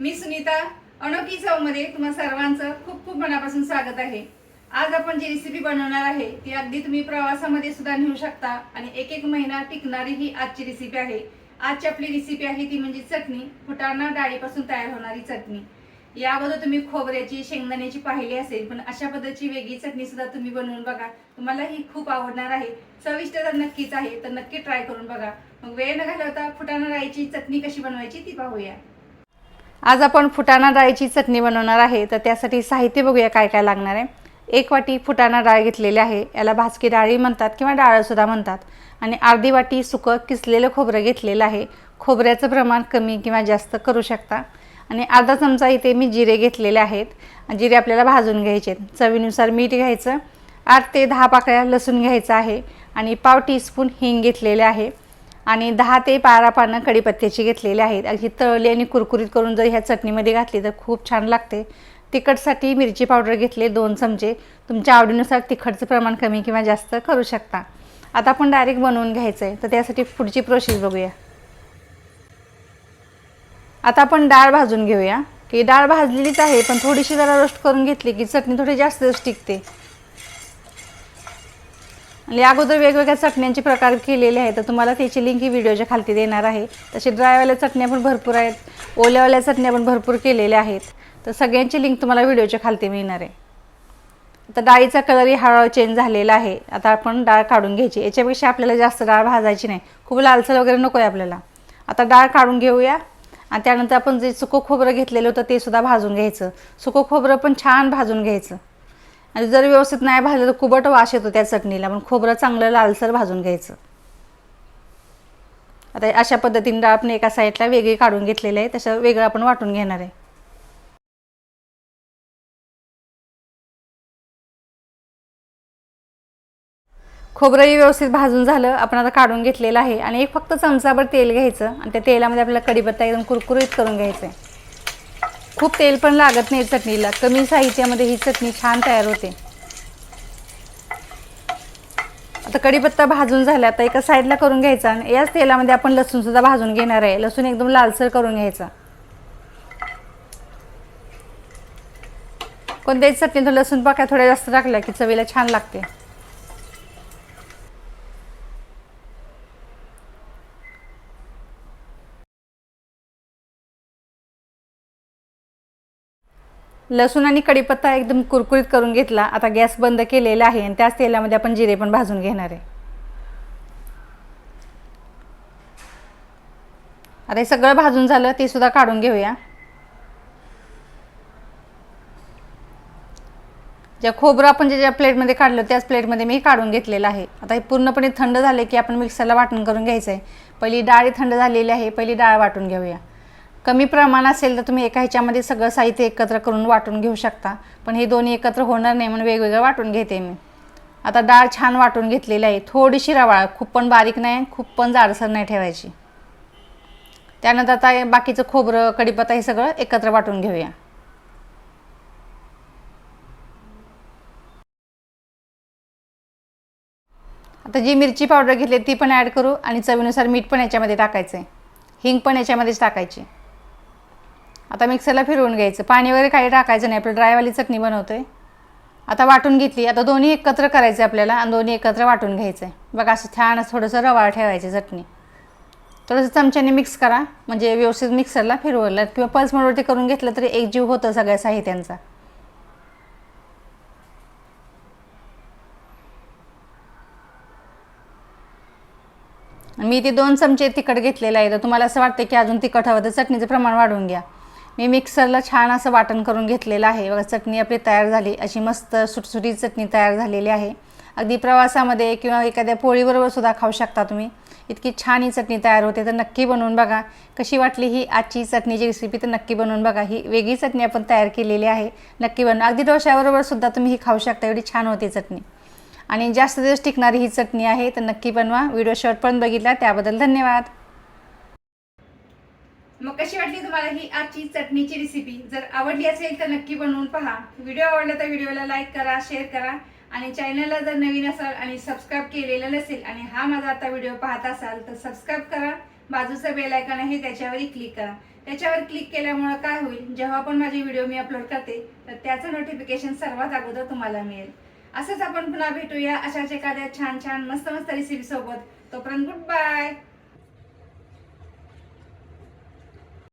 मी सुनीता अनोखी चवमध्ये तुम्हा सर्वांचं खूप खूप मनापासून स्वागत आहे. आज आपण जी रेसिपी बनवणार आहे ती अगदी तुम्ही प्रवासामध्ये सुद्धा नेऊ शकता आणि एक एक महिना टिकणारी ही आजची रेसिपी आहे. आजची आपली रेसिपी आहे ती म्हणजे चटणी फुटाणा डाळीपासून तयार होणारी चटणी. या अगोदर तुम्ही खोबऱ्याची शेंगदाण्याची पाहिली असेल पण अशा पद्धतीची वेगळी चटणी सुद्धा तुम्ही बनवून बघा. तुम्हाला ही खूप आवडणार आहे. चविष्ट तर नक्कीच आहे तर नक्की ट्राय करून बघा. मग वेळ न घालवता फुटाणा डाळीची चटणी कशी बनवायची ती पाहूया. आज आपण फुटाणा डाळीची चटणी बनवणार आहे तर त्यासाठी साहित्य बघूया काय काय लागणार आहे. एक वाटी फुटाणा डाळ घेतलेली आहे याला भाजकी डाळी म्हणतात किंवा डाळसुद्धा म्हणतात. आणि अर्धी वाटी सुकं किसलेलं खोबरं घेतलेलं आहे खोबऱ्याचं प्रमाण कमी किंवा जास्त करू शकता. आणि अर्धा चमचा इथे मी जिरे घेतलेले आहेत. जिरे आपल्याला भाजून घ्यायचे आहेत. चवीनुसार मीठ घ्यायचं. आठ ते दहा पाकळ्या लसूण घ्यायचं आहे. आणि पाव टीस्पून हिंग घेतलेले आहे. आणि दहा ते बारा पानं कढीपत्त्याची घेतलेली आहेत. अगदी तळली आणि कुरकुरीत करून जर ह्या चटणीमध्ये घातली तर खूप छान लागते. तिखटसाठी मिरची पावडर घेतले दोन चमचे. तुमच्या आवडीनुसार तिखटचं प्रमाण कमी किंवा जास्त करू शकता. आता आपण डायरेक्ट बनवून घ्यायचं आहे तर त्यासाठी पुढची प्रोसेस बघूया. आता आपण डाळ भाजून घेऊया. की डाळ भाजलेलीच आहे पण थोडीशी जरा रोस्ट करून घेतली की चटणी थोडी जास्त टिकते. आणि अगोदर वेगवेगळ्या चटण्यांचे प्रकार केलेले आहेत. तर तुम्हाला त्याची लिंक ही व्हिडिओच्या खालती देणार आहे. तसे ड्रायवाल्या चटण्या पण भरपूर आहेत. ओल्यावाल्या चटण्या पण भरपूर केलेल्या आहेत. तर सगळ्यांची लिंक तुम्हाला व्हिडिओच्या खालती मिळणार आहे. आता डाळीचा कलरही हळूहळू चेंज झालेला आहे. आता आपण डाळ काढून घ्यायची. याच्यापेक्षा आपल्याला जास्त डाळ भाजायची नाही. खूप लालसर वगैरे नको आहे आपल्याला. आता डाळ काढून घेऊया. आणि त्यानंतर आपण जे सुकं खोबरं घेतलेलं होतं ते सुद्धा भाजून घ्यायचं. सुकं खोबरं पण छान भाजून घ्यायचं. आणि जर व्यवस्थित नाही भाजलं तर कुबट वास येतो त्या चटणीला पण खोबरं चांगलं लालसर भाजून घ्यायचं. आता अशा पद्धतीने डाळ आपण एका साईडला वेगळी काढून घेतलेली आहे तसं वेगळं आपण वाटून घेणार आहे. खोबरंही व्यवस्थित भाजून झालं आपण आता काढून घेतलेलं आहे. आणि एक फक्त चमचाभर तेल घ्यायचं आणि त्या तेलामध्ये आपल्याला कढीपत्ता एकदम कुरकुरीत करून घ्यायचं आहे खूप तेल पण लागत नाही चटणीला. कमी साहित्यामध्ये ही चटणी छान तयार होते. आता कढीपत्ता भाजून झाला आता एका साईडला करून घ्यायचा आणि याच तेलामध्ये आपण लसूणसुद्धा भाजून घेणार आहे. लसूण एकदम लालसर करून घ्यायचा. कोणत्याही चटणीत लसूण पाक्या थोड्या जास्त टाकल्या की चवीला छान लागते. लसूण आणि कढीपत्ता एकदम कुरकुरीत करून घेतला. आता गॅस बंद केलेला आहे आणि त्याच तेलामध्ये आपण जिरे पण भाजून घेणार आहे. आता हे सगळं भाजून झालं ते सुद्धा काढून घेऊया. ज्या खोबरं आपण जे ज्या प्लेटमध्ये काढलं त्याच प्लेटमध्ये मी काढून घेतलेलं आहे. आता हे पूर्णपणे थंड झाले की आपण मिक्सरला वाटण करून घ्यायचं आहे पहिली डाळी थंड झालेली आहे पहिली डाळ वाटून घेऊया. कमी प्रमाण असेल तर तुम्ही एका ह्याच्यामध्ये सगळं साहित्य एकत्र करून वाटून घेऊ शकता. पण हे दोन्ही एकत्र होणार नाही म्हणून वेगवेगळं वाटून घेते मी. आता डाळ छान वाटून घेतलेली आहे. थोडीशी रवाळ खूप पण बारीक नाही खूप पण जाडसर नाही ठेवायची. त्यानंतर आता बाकीचं खोबरं कढीपत्ता हे सगळं एकत्र वाटून घेऊया. आता जी मिरची पावडर घेतली ती पण ॲड करू आणि चवीनुसार मीठ पण याच्यामध्ये टाकायचं आहे हिंग पण याच्यामध्येच टाकायची. आता मिक्सरला फिरवून घ्यायचं. पाणी वगैरे काही टाकायचं नाही. आपलं ड्रायवाली चटणी बनवतो आहे आता वाटून घेतली. आता दोन्ही एकत्र करायचं आपल्याला आणि दोन्ही एकत्र वाटून घ्यायचं आहे बघा असं छान थोडंसं रवाळ ठेवायची चटणी. थोडंसं चमच्याने मिक्स करा. म्हणजे व्यवस्थित मिक्सरला फिरवलं किंवा पल्स मोडवरती करून घेतलं तरी एक जीव होतं सगळ्या साहित्यांचा. मी ते दोन चमचे तिखट घेतलेलं आहे. तर तुम्हाला असं वाटतं की अजून तिखट हवं तर चटणीचं प्रमाण वाढवून घ्या. मी मिक्सरला छान असं वाटण करून घेतलेलं आहे. बघा चटणी आपली तयार झाली. अशी मस्त सुटसुटी चटणी तयार झालेली आहे. अगदी प्रवासामध्ये किंवा एखाद्या पोळीबरोबर सुद्धा खाऊ शकता तुम्ही. इतकी छान ही चटणी तयार होते. तर नक्की बनवून बघा. कशी वाटली ही आजची चटणीची रेसिपी तर नक्की बनवून बघा. ही वेगळी चटणी आपण तयार केलेली आहे. नक्की बनवा. अगदी डोश्याबरोबर सुद्धा तुम्ही ही खाऊ शकता. एवढी छान होती चटणी. आणि जास्त दिवस टिकणारी ही चटणी आहे तर नक्की बनवा. व्हिडिओ पण बघितला त्याबद्दल धन्यवाद. मग कशी वाटली तुम्हाला ही आजची चटणीची रेसिपी जर आवडली असेल तर नक्की बनवून पहा. व्हिडिओ आवडला तर व्हिडिओला लाईक करा शेअर करा. आणि चॅनलला जर नवीन असाल आणि सबस्क्राईब केलेलं नसेल आणि हा माझा आता व्हिडिओ पाहत असाल तर सबस्क्राईब करा. बाजूचं बेल आयकॉन आहे त्याच्यावरही क्लिक करा. त्याच्यावर क्लिक केल्यामुळं काय होईल? जेव्हा पण माझे व्हिडिओ मी अपलोड करते तर त्याचं नोटिफिकेशन सर्वात अगोदर तुम्हाला मिळेल. असंच आपण पुन्हा भेटूया अशाच एखाद्या छान छान मस्त मस्त रेसिपी सोबत. तोपर्यंत गुड बाय